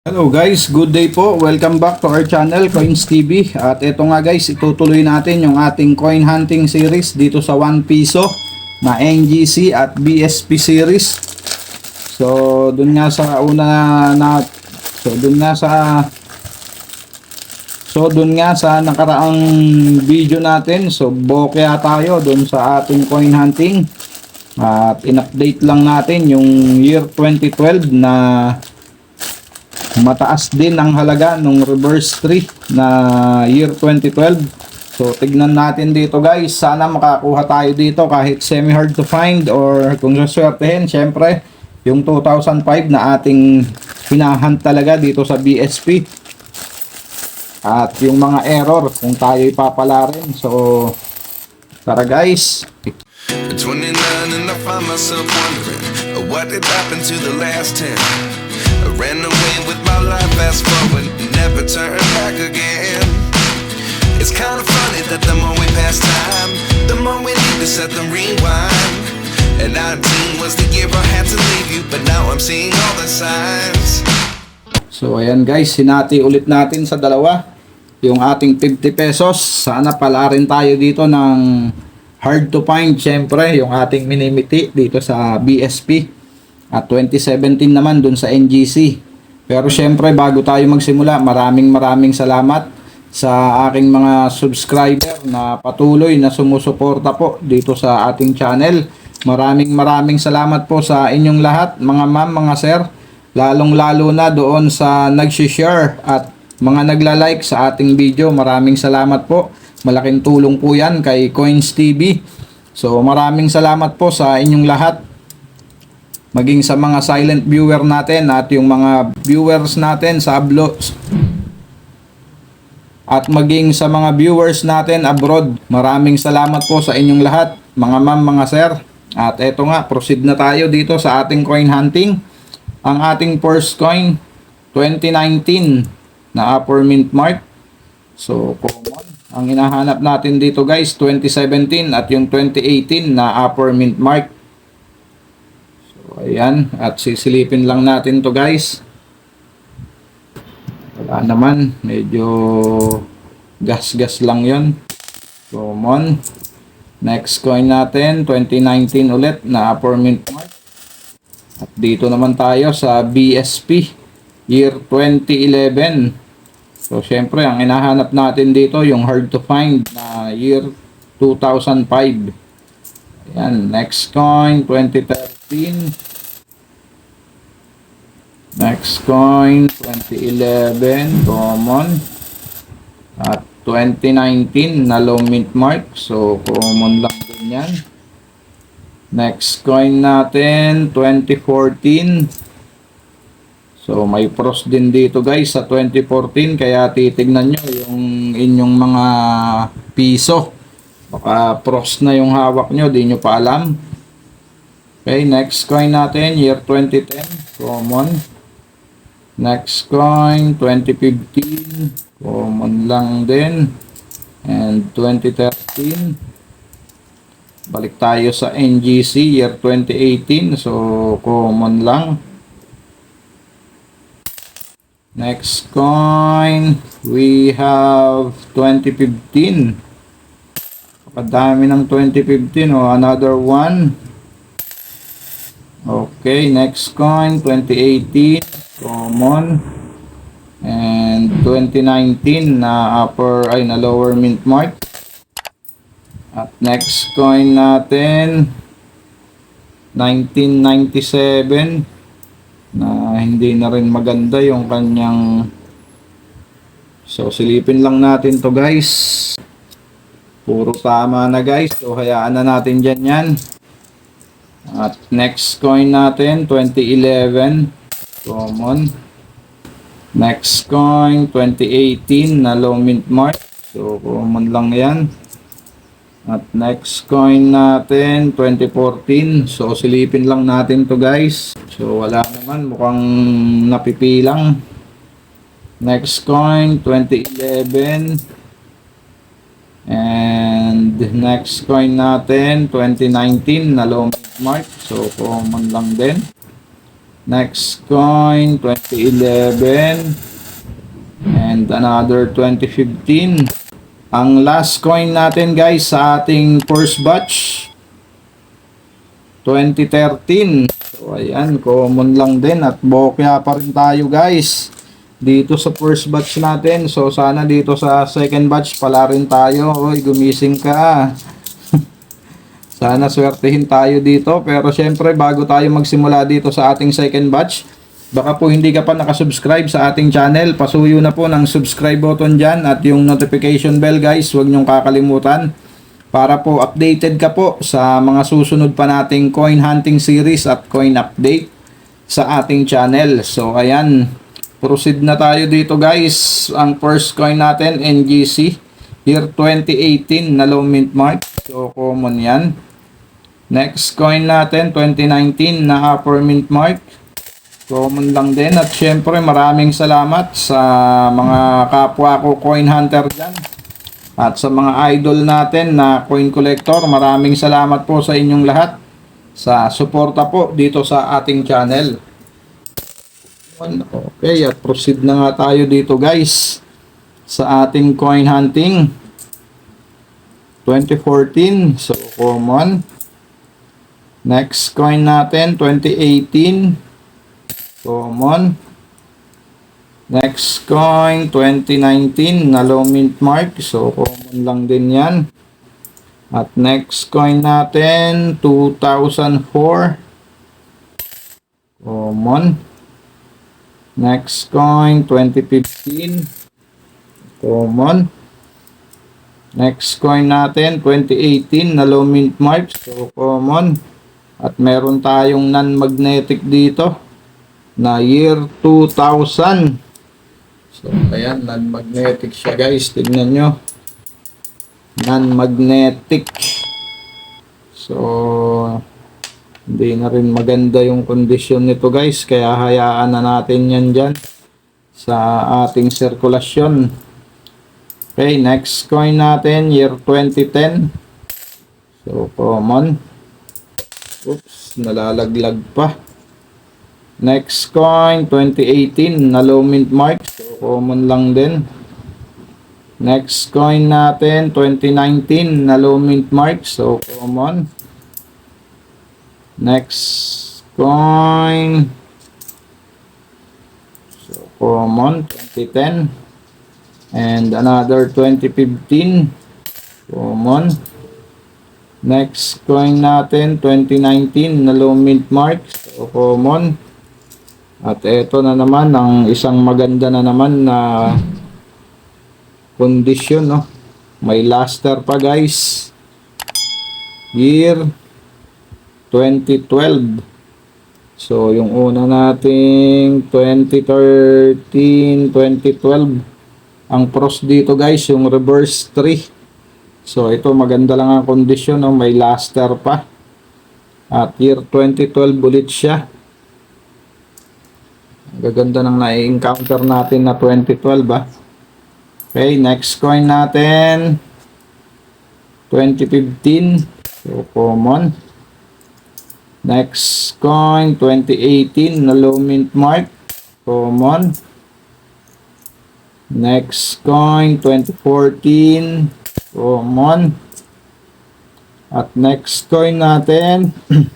Hello guys, good day po. Welcome back to our channel, Coins TV. At ito nga guys, itutuloy natin yung ating coin hunting series dito sa 1 piso na NGC at BSP series. So, dun nga sa una na So, dun nga sa So, dun nga sa nakaraang video natin. So, bokya tayo dun sa ating coin hunting. At in-update lang natin yung year 2012 na mataas din ang halaga nung reverse 3 na year 2012 so tignan natin dito guys. Sana makakuha tayo dito kahit semi hard to find or kung saswertehin syempre yung 2005 na ating hinahunt talaga dito sa BSP at yung mga error kung tayo ipapala rin. So tara guys. At 29 and I find myself wondering uh, what did happen to the last 10. Ran away with my life, fast forward, never turn back again. It's kind of funny that the more we pass time, the more we need to set the rewind. And 19 was the year I had to leave you, but now I'm seeing all the signs. So ayan guys, sinati ulit natin sa dalawa yung ating 50 pesos. Sana pala rin tayo dito ng hard to find syempre yung ating minimiti dito sa BSP at 2017 naman dun sa NGC. Pero syempre bago tayo magsimula, maraming maraming salamat sa aking mga subscriber na patuloy na sumusuporta po dito sa ating channel. Maraming maraming salamat po sa inyong lahat, mga ma'am, mga sir lalong lalo na doon sa nag-share at mga nagla-like sa ating video. Maraming salamat po. Malaking tulong po yan kay Coins TV. So maraming salamat po sa inyong lahat. Maging sa mga silent viewer natin at yung mga viewers natin sa ablo at maging sa mga viewers natin abroad. Maraming salamat po sa inyong lahat, mga ma'am, mga sir. At eto nga, proceed na tayo dito sa ating coin hunting. Ang ating first coin, 2019 na upper mint mark. So, common. Ang hinahanap natin dito guys, 2017 at yung 2018 na upper mint mark. So, ayan. At sisilipin lang natin to guys. Wala naman. Medyo gas-gas lang yon. Common. Next coin natin, 2019 ulit na upper mint mark. At dito naman tayo sa BSP year 2011. So syempre ang hinahanap natin dito yung hard to find na year 2005. Ayan, next coin 2013. Next coin 2011 common. At 2019 na low mint mark. So common lang din yan. Next coin natin, 2014. So, may pros din dito guys sa 2014. Kaya titignan nyo yung inyong mga piso. Baka pros na yung hawak nyo, di nyo pa alam. Okay, next coin natin, year 2010. Common. Next coin, 2015. Common lang din. And 2013 balik tayo sa NGC year 2018 so common lang next coin we have 2015 kadami ng 2015 oh another one okay next coin 2018 common and 2019 na upper ay na lower mint mark at next coin natin 1997 na hindi na rin maganda yung kanyang So silipin lang natin to guys. Puro tama na guys. So hayaan na natin dyan yan. At next coin natin 2011 common. Next coin 2018 na low mint mark. So common lang yan. At next coin natin, 2014. So, silipin lang natin to guys. So, wala naman. Mukhang napipilang. Next coin, 2011. And next coin natin, 2019 na low mark. So, common lang din. Next coin, 2011. And another 2015. Ang last coin natin guys sa ating first batch, 2013. So ayan, common lang din at bokya pa rin tayo guys. Dito sa first batch natin. So sana dito sa second batch pala rin tayo. Oy, gumising ka. Sana swertehin tayo dito. Pero syempre, bago tayo magsimula dito sa ating second batch, baka po hindi ka pa nakasubscribe sa ating channel, pasuyo na po ng subscribe button dyan at yung notification bell guys, huwag nyong kakalimutan para po updated ka po sa mga susunod pa nating coin hunting series at coin update sa ating channel. So ayan, proceed na tayo dito guys. Ang first coin natin, NGC, year 2018 na low mint mark. So common yan. Next coin natin, 2019 na upper mint mark. Common lang din. At syempre maraming salamat sa mga kapwa ko coin hunter dyan. At sa mga idol natin na coin collector, maraming salamat po sa inyong lahat sa suporta po dito sa ating channel. Okay, at proceed na nga tayo dito guys sa ating coin hunting 2014. So, common. Next coin natin, 2018. Common. Next coin, 2019 na low mint mark. So, common lang din yan. At next coin natin, 2004. Common. Next coin, 2015. Common. Next coin natin, 2018 na low mint mark. So, common. At meron tayong non-magnetic dito na year 2000. So, ayan, non-magnetic siya guys. Tignan nyo. Non-magnetic. So, hindi na rin maganda yung kondisyon nito guys. Kaya hayaan na natin yan dyan sa ating sirkulasyon. Okay, next coin natin, year 2010. So, common. Oops, nalalaglag pa. Next coin, 2018, na low mint mark. So, common lang din. Next coin natin, 2019, na low mint mark. So, common. Next coin. So, common, 2010. And another 2015. Common. Next coin natin, 2019 na low mint mark. So, common. At ito na naman, ang isang maganda na naman na kondisyon, no? May luster pa, guys. Year 2012. So, yung una nating 2013, 2012. Ang pros dito, guys, yung reverse 3. So, ito maganda lang ang kondisyon, no? may luster pa. At year 2012 ulit siya. Gaganda nang na-encounter natin na 2012 ah. Okay, next coin natin. 2015. So, common. Next coin, 2018 na low mint mark. Common. Next coin, 2014. Common. At next coin natin,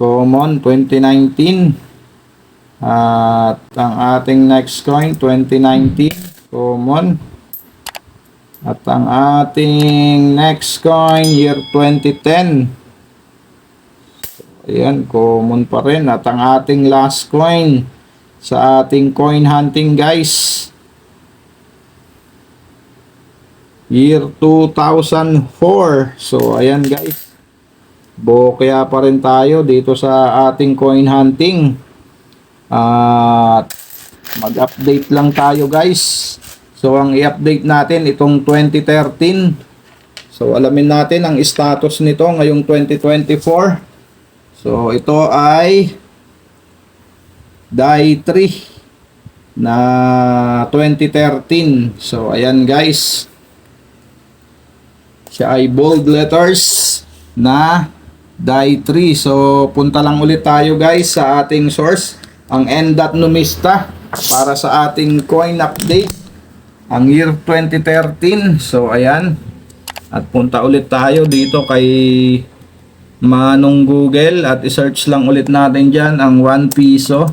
common 2019. At ang ating next coin, 2019. Common. At ang ating next coin, year 2010. Ayan, common pa rin. At ang ating last coin sa ating coin hunting guys. Year 2004. So, ayan guys. Bokya pa rin tayo dito sa ating coin hunting. At mag-update lang tayo guys. So, ang i-update natin itong 2013. So, alamin natin ang status nito ngayong 2024. So, ito ay Die 3 na 2013. So, ayan guys. Siya ay bold letters na Die 3. So, punta lang ulit tayo guys sa ating source. Ang N.Numista Numista para sa ating coin update. Ang year 2013. So, ayan. At punta ulit tayo dito kay Manong Google at i-search lang ulit natin dyan ang 1 piso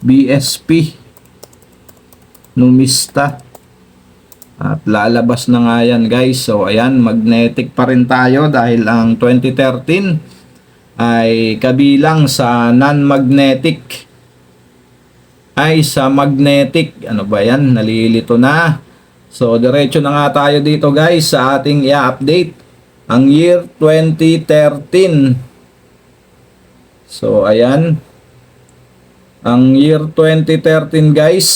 BSP Numista. At lalabas na nga yan guys. So ayan, magnetic pa rin tayo dahil ang 2013 ay kabilang sa non-magnetic ay sa magnetic. Ano ba yan? Nalilito na. So diretso na nga tayo dito guys sa ating i-update. Ang year 2013. So ayan. Ang year 2013 guys,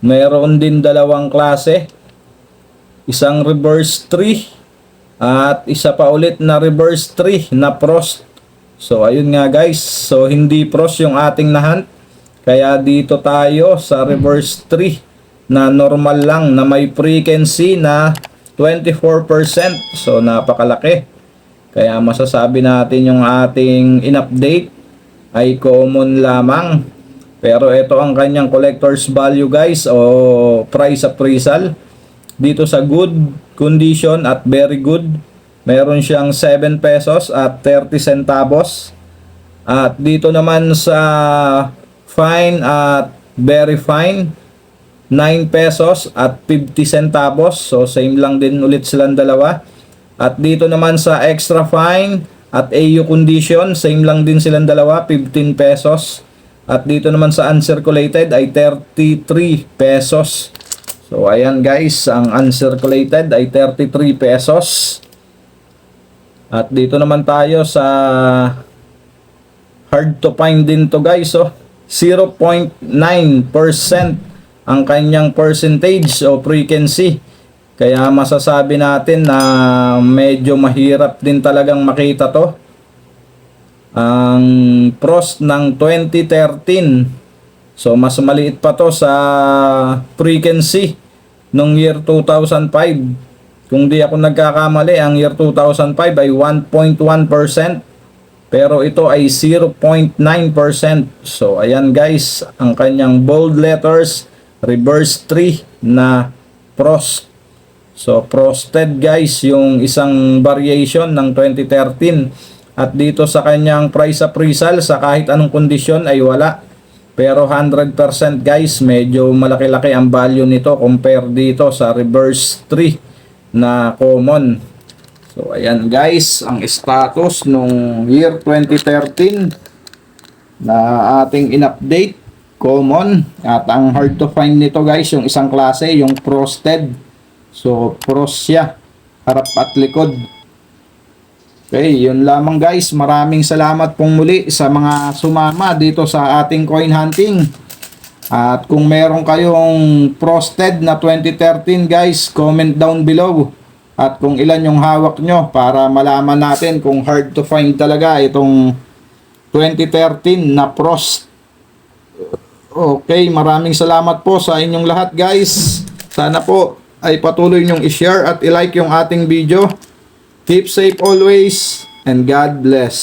mayroon din dalawang klase. Isang reverse 3 at isa pa ulit na reverse 3 na frost. So ayun nga guys, so hindi frost yung ating nahunt. Kaya dito tayo sa reverse 3 na normal lang na may frequency na 24%. So napakalaki. Kaya masasabi natin yung ating in-update ay common lamang. Pero ito ang kanyang collector's value guys o price appraisal. Dito sa good condition at very good, meron siyang 7 pesos at 30 centavos. At dito naman sa fine at very fine, 9 pesos at 50 centavos. So same lang din ulit silang dalawa. At dito naman sa extra fine at AU condition, same lang din silang dalawa, 15 pesos. At dito naman sa uncirculated ay 33 pesos. So ayan guys, ang uncirculated ay 33 pesos. At dito naman tayo sa hard to find din to guys, oh. 0.9% ang kanyang percentage o frequency. Kaya masasabi natin na medyo mahirap din talagang makita to. Ang pros ng 2013. So mas maliit pa to sa frequency nung year 2005. Kung di ako nagkakamali, ang year 2005 ay 1.1%. Pero ito ay 0.9%. So ayan guys, ang kanyang bold letters, reverse 3 na pros. So frosted guys yung isang variation ng 2013. At dito sa kanyang price appraisal sa kahit anong kondisyon ay wala. Pero 100% guys, medyo malaki-laki ang value nito compare dito sa reverse 3 na common. So ayan guys, ang status nung year 2013 na ating in-update common at ang hard to find nito guys yung isang klase yung frosted so frost siya harap at likod. Okay yun lamang guys. Maraming salamat pong muli sa mga sumama dito sa ating coin hunting. At kung meron kayong frosted na 2013 guys comment down below. At kung ilan yung hawak nyo para malaman natin kung hard to find talaga itong 2013 na frost Okay, maraming salamat po sa inyong lahat guys. Sana po ay patuloy nyong i-share at i-like yung ating video. Keep safe always and God bless.